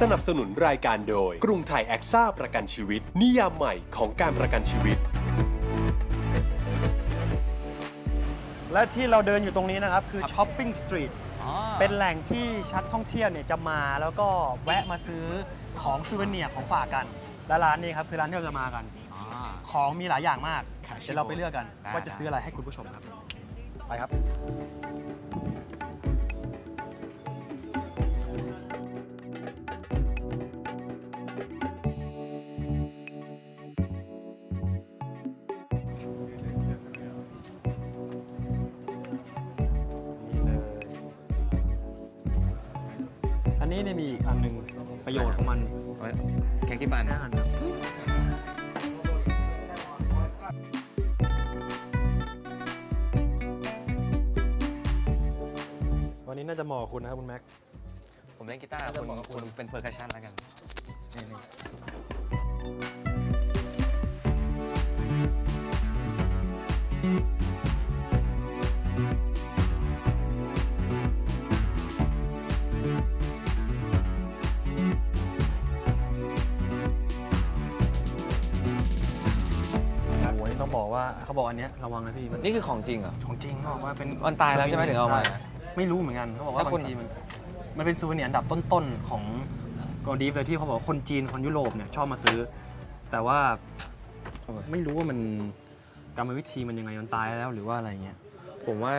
สนับสนุนรายการโดย กรุงไทยแอคซ่าประกันชีวิต นิยามใหม่ของการประกันชีวิต และที่เราเดินอยู่ตรงนี้นะครับ คือช้อปปิ้งสตรีทอ๋อเป็นแหล่งที่ชัดท่องเที่ยวเนี่ยจะมาแล้วก็แวะมาซื้อของซูเวเนียร์ของฝากกัน และร้านนี้ครับคือร้านที่เราจะมากันอ๋อของมีหลายอย่างมากค่ะเดี๋ยวเราไปเลือกกันได้ว่าจะซื้ออะไรให้คุณผู้ชมครับ ไปครับ นนี้เนี่ยมีอีกอันหนึ่งประโยชน์ของมันไว้แค่กี่ฟันแน่นอนครับวันนี้น่าจะเหมาะกับคุณนะครับคุณแม็ก ผมเล่นกีตาร์คุณคุณเป็นเพอร์คัชชันแล้วกัน นี่ เขาบอกอันเนี้ยระวังนะพี่มันนี่คือของจริงเหรอ ของจริงเขาบอกว่าเป็นมันตายแล้วใช่ไหมถึงเอามา ใช่ไม่รู้เหมือนกันเขาบอกว่าถ้าคุบาณงทีมันมันเป็นซูเวเนียร์อันดับต้นๆของกอดีฟเลยที่เขาบอกว่าคนจีนคนยุโรปเนี่ยชอบมาซื้อ แต่ว่าไม่รู้ว่ามันกรรมวิธีมันยังไงมันตายแล้วหรือว่าอะไรเงี้ย ผมว่า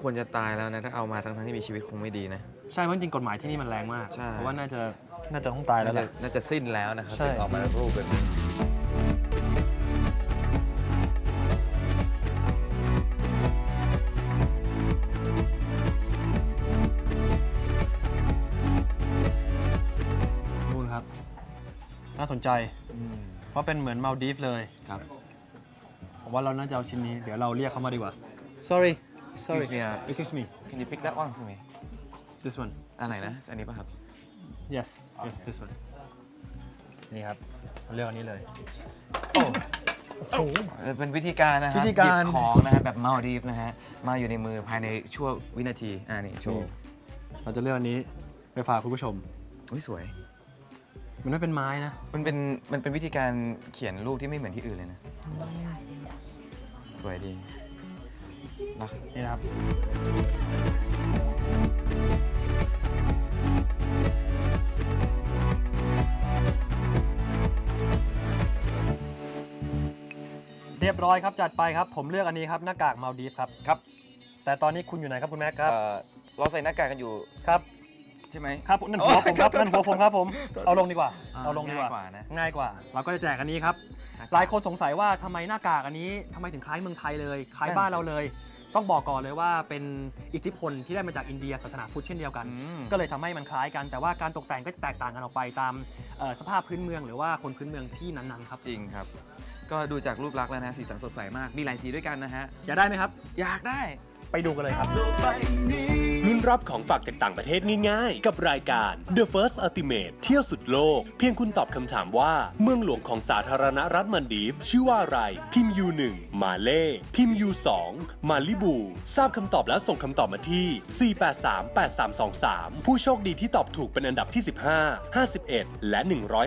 ควรจะตายแล้วนะถ้าเอามาทั้งๆที่มีชีวิตคงไม่ดีนะ ใช่เพราะจริงๆกฎหมายที่นี่มันแรงมากใช่ เพราะว่าน่าจะ น่าจะต้องตายแล้วน่าแหจะละ น่าจะสิ้นแล้วนะครับใช่ ถึงออกมารูปแบบนี้นู่น สนใจเพราะเป็นเหมือนมาลดีฟเลย ครับผมว่าเราน่าจะเอาชิ้นนี้เดี๋ยวเราเรียกเขามาดีกว่า sorry sorry Excuse me, uh, excuse me Can you pick that one for me this one อันไหนนะ อันนี้ป่ะครับ yes yes this one นี่ครับเราเลือกอันนี้เลย เออเป็นวิธีการนะฮะวิธีการ หยิบของนะฮะแบบมาดีฟนะฮะ มาอยู่ในมือภายในชั่ววินาที อ่านี่โชนี่ว์เราจะเลือกอันนี้ไปฝากคุณผู้ชม อุ้ยสวย มันไม่เป็นไม้นะ มันเป็นมันเป็นวิธีการเขียนรูปที่ไม่เหมือนที่อื่นเลยนะ สวยดีรักนี่นะครับ เรียบร้อยครับจัดไปครับ ผมเลือกอันนี้ครับหน้ากากมาลดีฟครับ ครับ แต่ตอนนี้คุณอยู่ไหนครับคุณแม็กครับ เอ่อเราใส่หน้ากากกันอยู่ครับ ใช่ไหม ครับนั่นหัวผมครับโอ้ยนั่นหัวผมครับผมเอาลงดีกว่าอ่า เอาลงดีกว่าง่ายกว่านะ ง่ายกว่า เราก็จะแจกอันนี้ครับหน้ากากหลายคนสงสัยว่าทำไมหน้ากากอันนี้ทำไมถึงคล้ายเมืองไทยเลย คล้ายบ้านนั่นสิเราเลย ต้องบอกก่อนเลยว่าเป็นอิทธิพลที่ได้มาจากอินเดียศาสนาพุทธเช่นเดียวกันอืมก็เลยทำให้มันคล้ายกัน แต่ว่าการตกแต่งก็จะแตกต่างกันออกไปตามเอ่อสภาพพื้นเมืองหรือว่าคนพื้นเมืองที่นั้นๆครับจริงครับก็ดูจากรูปลักษณ์แล้วนะสีสันสดใสมากมีหลายสีด้วยกันนะฮะอยากได้ไหมครับ อยากได้ ไปดูกันเลยครับ ลุ้นรับของฝากจากต่างประเทศง่ายๆ กับรายการ The First Ultimate เที่ยวสุดโลก เพียงคุณตอบคำถามว่า เมืองหลวงของสาธารณรัฐมันดีฟ ชื่อว่าอะไร พิมพ์ U1 มาเล่ พิมพ์ U2 มาลิบู ทราบคำตอบแล้วส่งคำตอบมาที่ 4838323 ผู้โชคดีที่ตอบถูกเป็นอันดับที่ 15 51 และ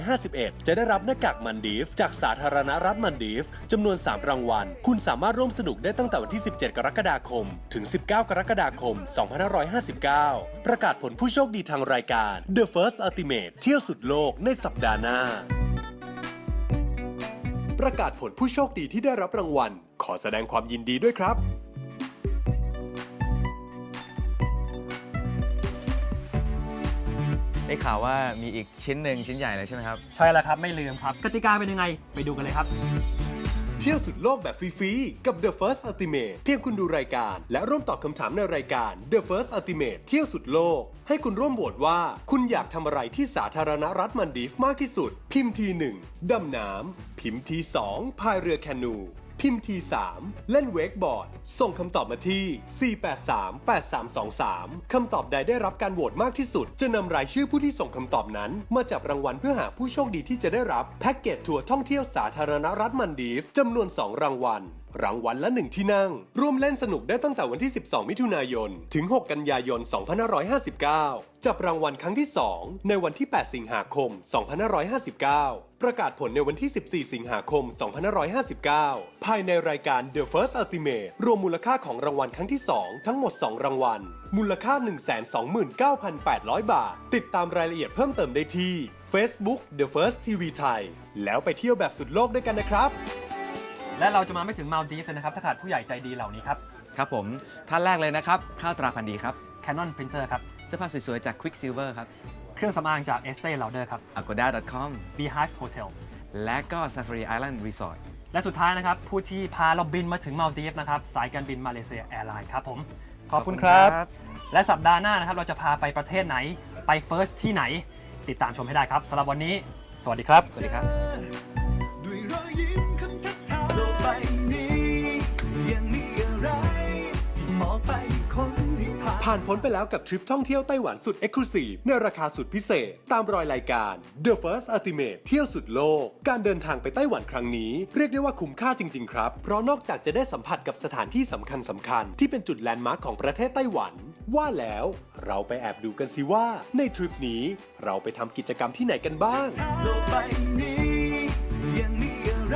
151 จะได้รับหน้ากากมันดีฟ จากสาธารณรัฐมันดีฟจำนวน 3 รางวัล คุณสามารถร่วมสนุกได้ตั้งแต่วันที่ 17 กรกฎาคมถึง 19 กรกฎาคม 2559 ประกาศผลผู้โชคดีทางรายการ The First Ultimate เที่ยวสุดโลกในสัปดาห์หน้า ประกาศผลผู้โชคดีที่ได้รับรางวัล ขอแสดงความยินดีด้วยครับ ได้ข่าวว่ามีอีกชิ้นหนึ่งชิ้นใหญ่เลยใช่ไหมครับ ใช่แล้วครับ ไม่ลืมครับ กติกาเป็นยังไง ไปดูกันเลยครับ เที่ยวสุดโลกแบบฟรีๆ กับ The First Ultimate เพียงคุณดูรายการ และร่วมตอบคำถามในรายการ The First Ultimate เที่ยวสุดโลก ให้คุณร่วมโหวตว่า คุณอยากทำอะไรที่สาธารณรัฐมันดีฟมากที่สุด พิมพ์ทีหนึ่งดำน้ำพิมพ์ทีสองพายเรือแคนู พิมพ์ที3เล่นเวกบอร์ด ส่งคำตอบมาที่ 4838323 คำตอบใดได้รับการโหวตมากที่สุด จะนำรายชื่อผู้ที่ส่งคำตอบนั้น มาจับรางวัลเพื่อหาผู้โชคดีที่จะได้รับแพ็กเกจทัวร์ท่องเที่ยวสาธารณรัฐมันดีฟจำนวน 2 รางวัล รางวัลละหนึ่งที่นั่ง ร่วมเล่นสนุกได้ตั้งแต่วันที่ 12 มิถุนายน ถึง 6 กันยายน 2559 จับรางวัลครั้งที่ 2 ในวันที่ 8 สิงหาคม 2559 ประกาศผลในวันที่ 14 สิงหาคม 2559 ภายในรายการ The First Ultimate รวมมูลค่าของรางวัลครั้งที่ 2 ทั้งหมด 2 รางวัล มูลค่า 129,800 บาท ติดตามรายละเอียดเพิ่มเติมได้ที่ Facebook The First TV ไทยแล้วไปเที่ยวแบบสุดโลกด้วยกันนะครับ และเราจะมาไม่ถึงมาลดีฟเลยนะครับถ้าขาดผู้ใหญ่ใจดีเหล่านี้ครับ ครับผมท่านแรกเลยนะครับ ข้าวตราพันธุ์ดีครับ Canon Printer ครับ เสื้อผ้าสวยๆ จาก Quicksilver ครับ เครื่องสำอางจาก Estee Lauder ครับ agoda.com Beehive Hotel และก็ Safari Island Resort และสุดท้ายนะครับ ผู้ที่พาเราบินมาถึงมาลดีฟนะครับสายการบินมาเลเซียแอร์ไลน์ครับผม ขอบคุณครับและสัปดาห์หน้านะครับเราจะพาไปประเทศไหนไปเฟิร์สที่ไหน ติดตามชมให้ได้ครับสำหรับวันนี้ สวัสดีครับ สวัสดีครับ ผ่านพ้นไปแล้วกับทริปท่องเที่ยวไต้หวันสุด e x c l u s i v e ในราคาสุดพิเศษ ตามรอยรายการ The First Ultimate เที่ยวสุดโลก การเดินทางไปไต้หวันครั้งนี้ เรียกได้ว่าคุ้มค่าจริง ๆ ครับ เพราะนอกจากจะได้สัมผัสกับสถานที่สำคัญสำคัญๆที่เป็นจุดแลนด์มาร์คของประเทศไต้หวัน ว่าแล้วเราไปแอบดูกันสิว่า ในทริปนี้เราไปทำกิจกรรมที่ไหนกันบ้างโลกใบนี้ยังมีอะไร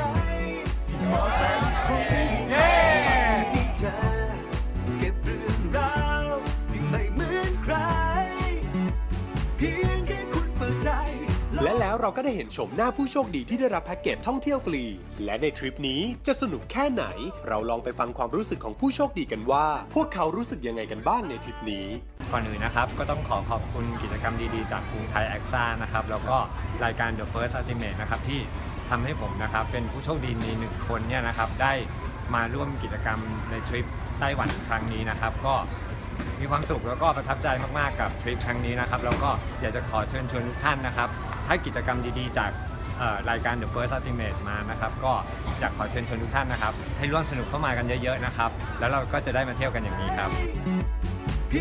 และแล้วเราก็ได้เห็นชมหน้าผู้โชคดีที่ได้รับแพ็กเกจท่องเที่ยวฟรี และในทริปนี้จะสนุกแค่ไหน เราลองไปฟังความรู้สึกของผู้โชคดีกันว่า พวกเขารู้สึกยังไงกันบ้างในทริปนี้ ก่อนอื่นนะครับก็ต้องขอขอบคุณกิจกรรมดีๆ จากกรุงไทยแอคซ่านะครับแล้วก็รายการ The First Ultimate นะครับที่ทำให้ผมนะครับเป็นผู้โชคดีในหนึ่งคนเนี่ยนะครับได้มาร่วมกิจกรรมในทริปไต้หวันครั้งนี้นะครับ ก็มีความสุขแล้วก็ประทับใจมากๆกับทริปครั้งนี้นะครับแล้วก็อยากจะขอเชิญชวนทุกท่านนะครับ ถ้ากิจกรรมดีๆ จากรายการ The First Ultimate มานะครับ ก็อยากขอเชิญชวนทุกท่านนะครับ ให้ร่วมสนุกเข้ามากันเยอะๆนะครับ แล้วเราก็จะได้มาเที่ยวกันอย่างนี้ครับ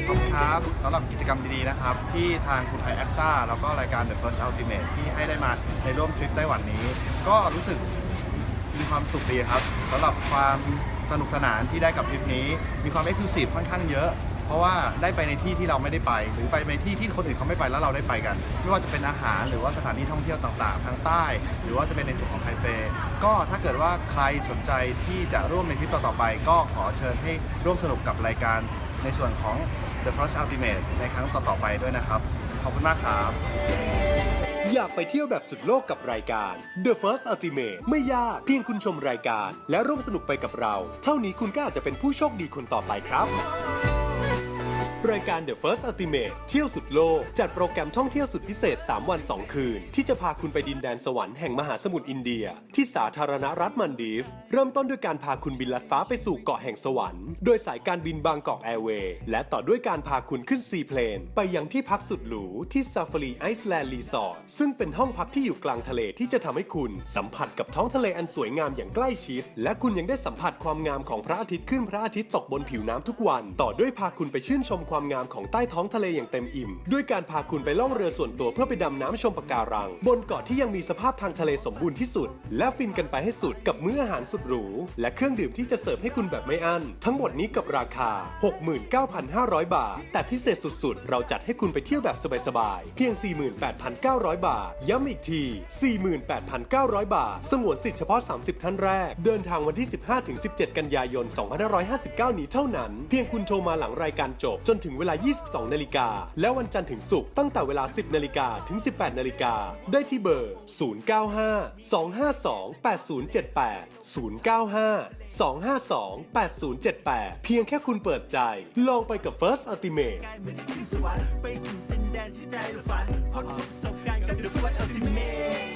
ขอบคุณครับสำหรับกิจกรรมดีๆนะครับ ที่ทางคุณไทยแอคซ่าแล้วก็รายการ The First Ultimate ที่ให้ได้มาในร่วมทริปไต้หวันนี้ ก็รู้สึกมีความสุขดีครับสำหรับความสนุกสนานที่ได้กับทริปนี้ มีความเอ็กซ์คลูซีฟค่อนข้างเยอะ เพราะว่าได้ไปในที่ที่เราไม่ได้ไป หรือไปในที่ที่คนอื่นเขาไม่ไปแล้วเราได้ไปกัน ไม่ว่าจะเป็นอาหารหรือว่าสถานที่ท่องเที่ยวต่างๆ ทางใต้ หรือว่าจะเป็นในส่วนของไทเป ก็ถ้าเกิดว่าใครสนใจที่จะร่วมในทริปต่อๆไป ก็ขอเชิญให้ร่วมสนุกกับรายการในส่วนของ The First Ultimate ในครั้งต่อๆไปด้วยนะครับ ขอบคุณมากครับ อยากไปเที่ยวแบบสุดโลกกับรายการ The First Ultimate ไม่ยากเพียงคุณชมรายการ และร่วมสนุกไปกับเรา เท่านี้คุณก็อาจจะเป็นผู้โชคดีคนต่อไปครับ รายการ The First Ultimate เที่ยวสุดโลก จัดโปรแกรมท่องเที่ยวสุดพิเศษ 3 วัน 2 คืน ที่จะพาคุณไปดินแดนสวรรค์แห่งมหาสมุทรอินเดีย ที่สาธารณรัฐมันดีฟ เริ่มต้นด้วยการพาคุณบินลัดฟ้าไปสู่เกาะแห่งสวรรค์ โดยสายการบินบางกอกแอร์เวย์และต่อด้วยการพาคุณขึ้นซีเพลนไปยังที่พักสุดหรูที่ Safari Iceland Resort ซึ่งเป็นห้องพักที่อยู่กลางทะเลที่จะทำให้คุณ สัมผัสกับท้องทะเลอันสวยงามอย่างใกล้ชิด และคุณยังได้สัมผัสความงามของพระอาทิตย์ขึ้นพระอาทิตย์ตกบนผิวน้ำทุกวัน ต่อด้วยพาคุณไปชื่นชมความความงามของใต้ท้องทะเลอย่างเต็มอิ่ม ด้วยการพาคุณไปล่องเรือส่วนตัวเพื่อไปดำน้ำชมปะการัง บนเกาะที่ยังมีสภาพทางทะเลสมบูรณ์ที่สุด และฟินกันไปให้สุดกับมื้ออาหารสุดหรู และเครื่องดื่มที่จะเสิร์ฟให้คุณแบบไม่อั้นทั้งหมดนี้กับราคา 69,500 บาท แต่พิเศษสุดๆ เราจัดให้คุณไปเที่ยวแบบสบายๆเพียง 48,900 บาท ย้ำอีกที 48,900 บาทสงวนสิทธิ์เฉพาะ 30 ท่านแรก เดินทางวันที่ 15-17 กันยายน 2559 นี้เท่านั้น เพียงคุณโทรมาหลังรายการจบจนถึงเวลา 22 นาฬิกา และวันจันทร์ถึงศุกร์ตั้งแต่เวลา 10 นาฬิกาถึง 18 นาฬิกา ได้ที่เบอร์ 095 252 8078 095 252 8078 เพียงแค่คุณเปิดใจ ลองไปกับ First Ultimate เหมือนขึ้นสวรรค์ไปสู่ดินแดนที่ใจเราฝันพบประสบการณ์กับ The First Ultimate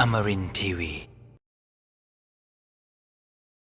Amarin Tiwi.